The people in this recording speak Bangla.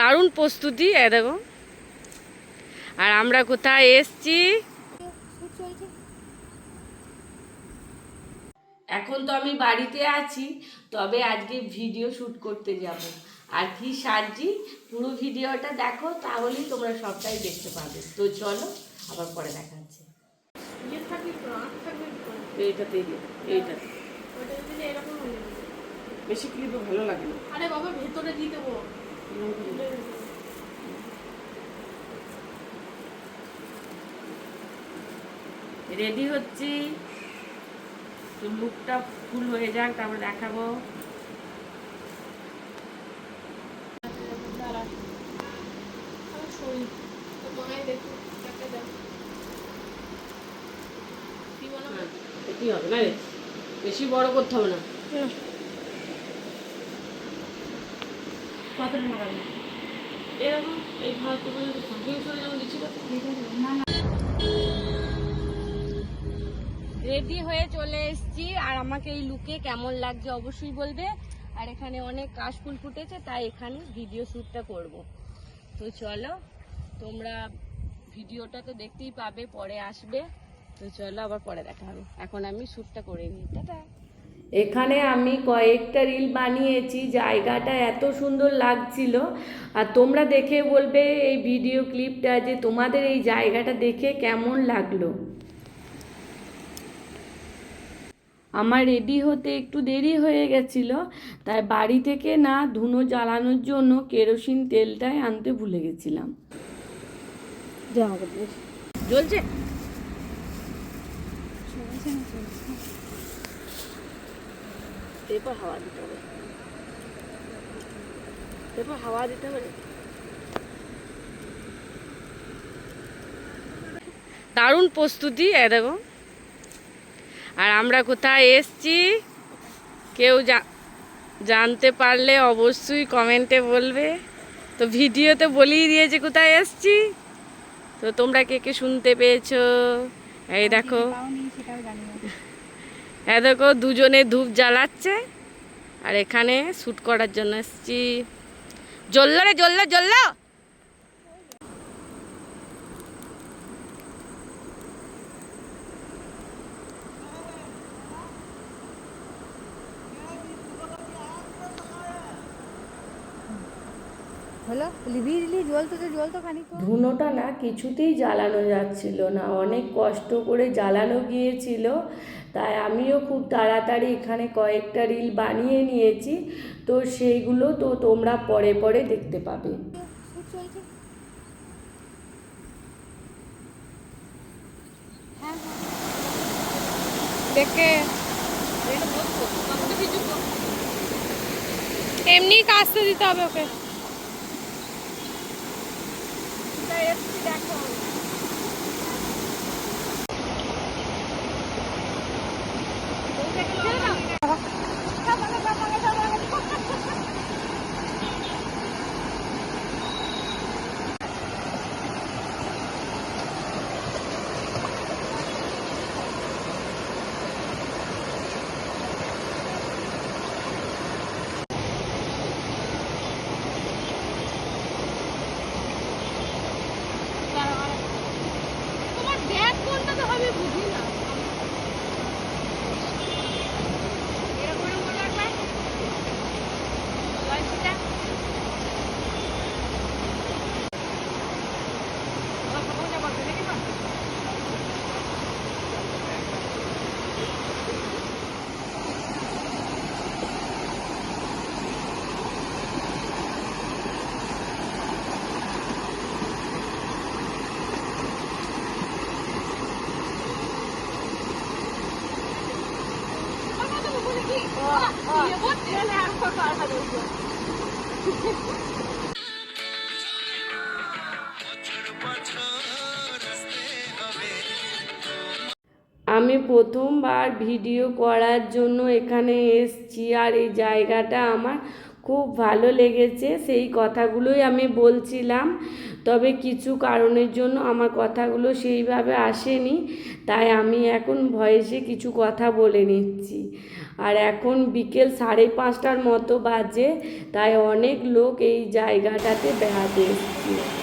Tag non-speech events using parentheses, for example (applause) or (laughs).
দারুণ প্রস্তুতি এ দেখো। আর আমরা কোথায় এসছি? এখন তো আমি বাড়িতে আছি তবে আজকে ভিডিও শ্যুট করতে যাব। আর কি সাজি পুরো ভিডিওটা দেখো তাহলেই তোমরা সবটাই দেখতে পাবে। তো চলো আবার পরে দেখা হচ্ছে। তো। এইটাতে হয়ে। বেশি ক্লিপ ভালো লাগে না। আরে বাবা ভেতরে দিয়ে দেবো। রেডি হচ্ছি। তো লুকটা ফুল হয়ে যাক তারপরে দেখাবো? হবে? না রে বেশি বড় করতে হবে না? এরকম এই ভাত পর্যন্ত যেমন দিচ্ছিল রেডি হয়ে চলে এসেছি। আর আমাকে এই লুকে কেমন লাগছে অবশ্যই বলবে। আর এখানে অনেক কাশফুল ফুটেছে, তাই এখানে ভিডিও শ্যুটটা করব। তো চলো, তোমরা ভিডিওটা তো দেখতেই পাবে, পরে আসবে। তো চলো, আবার পরে দেখা হবে। এখন আমি শ্যুটটা করে নিই। টাটা! এখানে আমি কয়েকটা রিল বানিয়েছি, জায়গাটা এত সুন্দর লাগছিল। আর তোমরা দেখে বলবে এই ভিডিও ক্লিপটা যে তোমাদের এই জায়গাটা দেখে কেমন লাগল। আমার রেডি হতে একটু দেরি হয়ে গেছিল তাই বাড়ি থেকে না ধুনো জ্বালানোর জন্য কেরোসিন তেলটাই আনতে ভুলে গেছিলাম। জ্বলছে? এরপর হাওয়া দিতে হবে। এরপর হাওয়া দিতে হবে। দারুণ প্রস্তুতি এ দেখো। আর আমরা কোথায় এসছি? কেউ জানতে পারলে অবশ্যই কমেন্টে বলবে। তো ভিডিওতে বলেই দিয়েছে কোথায় এসছি? তো তোমরা কে কে শুনতে পেয়েছ? এই দেখো। এ দেখো দুজনে ধূপ জ্বালাচ্ছে। আর এখানে শ্যুট করার জন্য এসছি। জ্বললো রে জ্বললো জ্বললো! হলো দিলি জল তো জল তো খানিক ধুনোটা না কিছুতেই জ্বালানো যাচ্ছিল না অনেক কষ্ট করে জ্বালানো গিয়েছিল। তাই আমিও খুব তাড়াতাড়ি এখানে কয়েকটা রিল বানিয়ে নিয়েছি তো সেইগুলো তো তোমরা পরে পরে দেখতে পাবে। চলছে। দেখে। এমনি কাজতে দিতে হবে ওকে। তোমার Thank (laughs) you. আমি প্রথমবার ভিডিও করার জন্য এখানে এসছি আর এই জায়গাটা আমার খুব ভালো লেগেছে, সেই কথাগুলোই আমি বলছিলাম। তবে কিছু কারণের জন্য আমার কথাগুলো সেইভাবে আসেনি, তাই আমি এখন ভয়েসে কিছু কথা বলে নিচ্ছি। আর এখন বিকেল সাড়ে পাঁচটার মতো বাজে, তাই অনেক লোক এই জায়গাটাতে বেড়াতে এসছে।